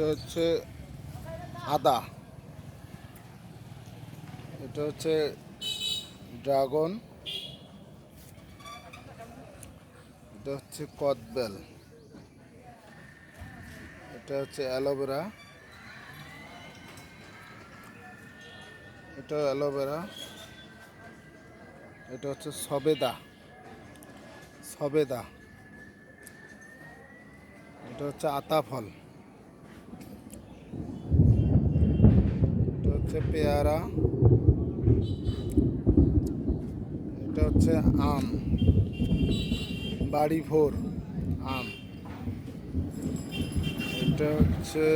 এটা হচ্ছে আদা। এটা হচ্ছে ড্রাগন। এটা হচ্ছে কদবেল। এটা হচ্ছে অ্যালোভেরা। এটা অ্যালোভেরা। এটা হচ্ছে সবেদা। সবেদা। এটা হচ্ছে আতা ফল এটা হচ্ছে পেয়ারা, এটা হচ্ছে আম বাড়ি ভোর আম। এটা হচ্ছে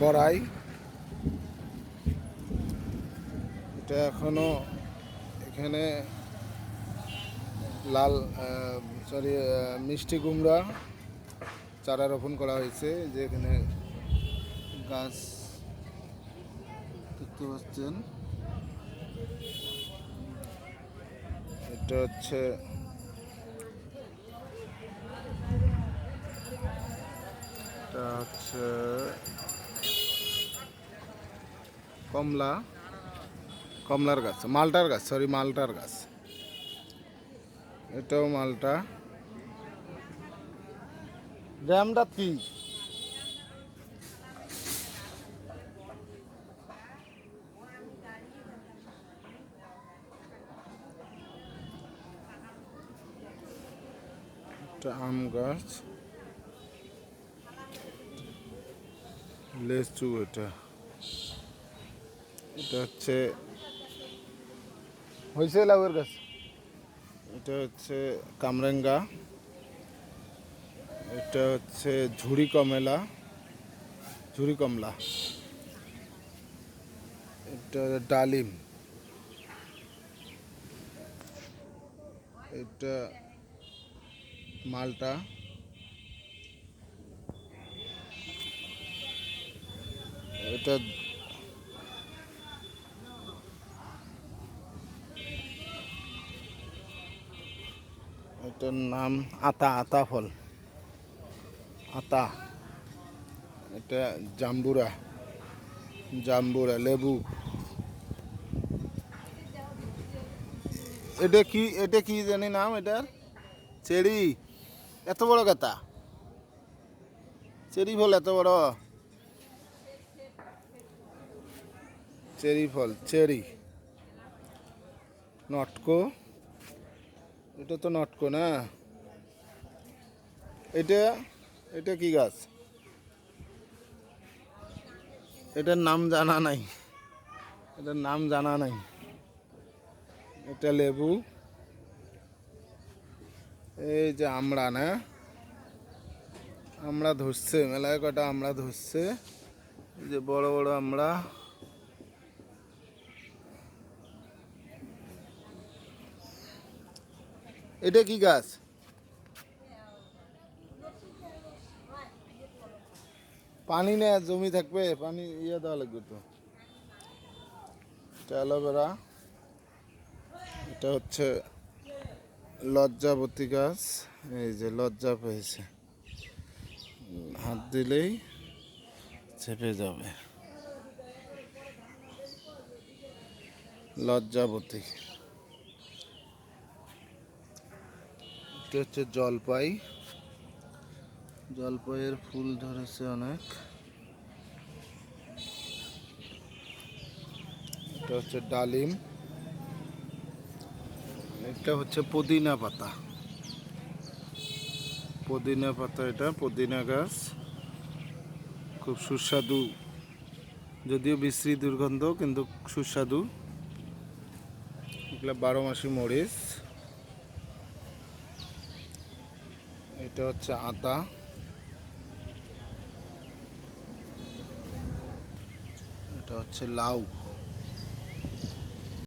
বড়াই। এটা এখনও এখানে লাল সরি মিষ্টি কুমড়া চারা রোপণ করা হয়েছে, যে এখানে গাছ দেখতে পাচ্ছেন। এটা হচ্ছে এটা হচ্ছে কমলা, কমলার গাছ, মালটার গাছ সরি মালটার গাছ। এটাও মালটা। র্যামটা কি? একটা আম গাছ। লেচু এটা। এটা হচ্ছে হয়েছে লাউয়ের গাছ? এটা হচ্ছে কামরেঙ্গা। এটা হচ্ছে ঝুড়ি কমলা। ঝুড়ি কমলা। এটা ডালিম। এটা মালটা। এটা এটার নাম আতা আতা ফল। আতা। এটা জাম্বুরা। জাম্বুরা, লেবু। এটা কি এটা কি জানি নাম এটার? চেরি। এত বড় গাতা চেরি ফল এত বড়? চেরি ফল, চেরি। নটকো? এটা তো নটকো না? এটা এটা কি গাছ? এটার নাম জানা নাই। এটার নাম জানা নাই। এটা লেবু। এই যে আমরা না, আমরা ধরছে, মেলায় কটা আমরা ধরছে। যে বড় বড় আমরা। এটা কি গাছ? পানি নেই জমি থাকবে, পানি ইয়ে দেওয়া লাগবে তো। এটা অ্যালোভেরা। এটা হচ্ছে লজ্জাবতী গাছ, এই যে লজ্জা পেয়েছে। হাত দিলেই চেপে যাবে। লজ্জাবতী এটা হচ্ছে জলপাই। জলপাইয়ের ফুল ধরেছে অনেক। এটা হচ্ছে ডালিম। এটা হচ্ছে পুদিনা পাতা। পুদিনা পাতা এটা, পুদিনা গাছ। খুব সুস্বাদু, যদিও বিশ্রী দুর্গন্ধ, কিন্তু সুস্বাদু। এগুলো বারো মাসি মরিচ। এটা হচ্ছে আতা। এটা হচ্ছে লাউ।